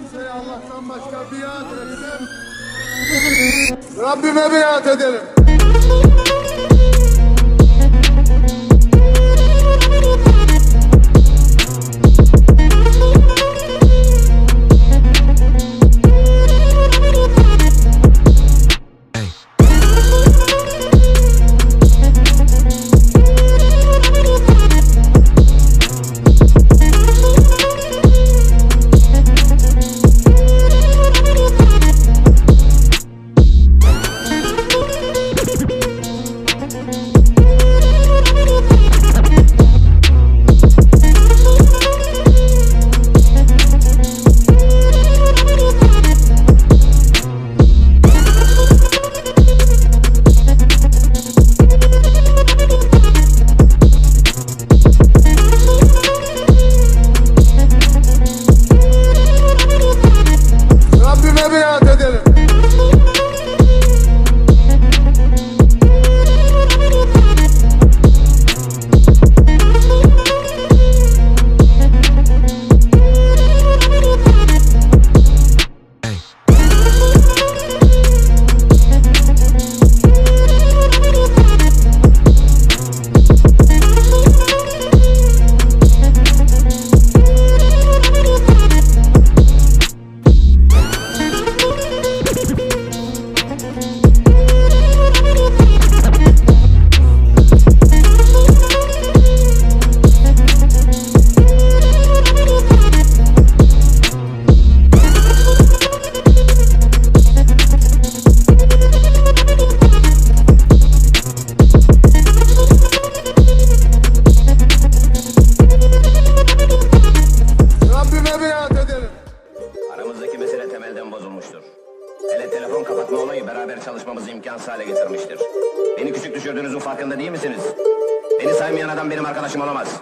kimseye Allah'tan başka biat etmem. Rabbime biat edelim. Bozulmuştur. Hele telefon kapatma olayı beraber çalışmamızı imkansız hale getirmiştir. Beni küçük düşürdüğünüzün farkında değil misiniz? Beni saymayan adam benim arkadaşım olamaz.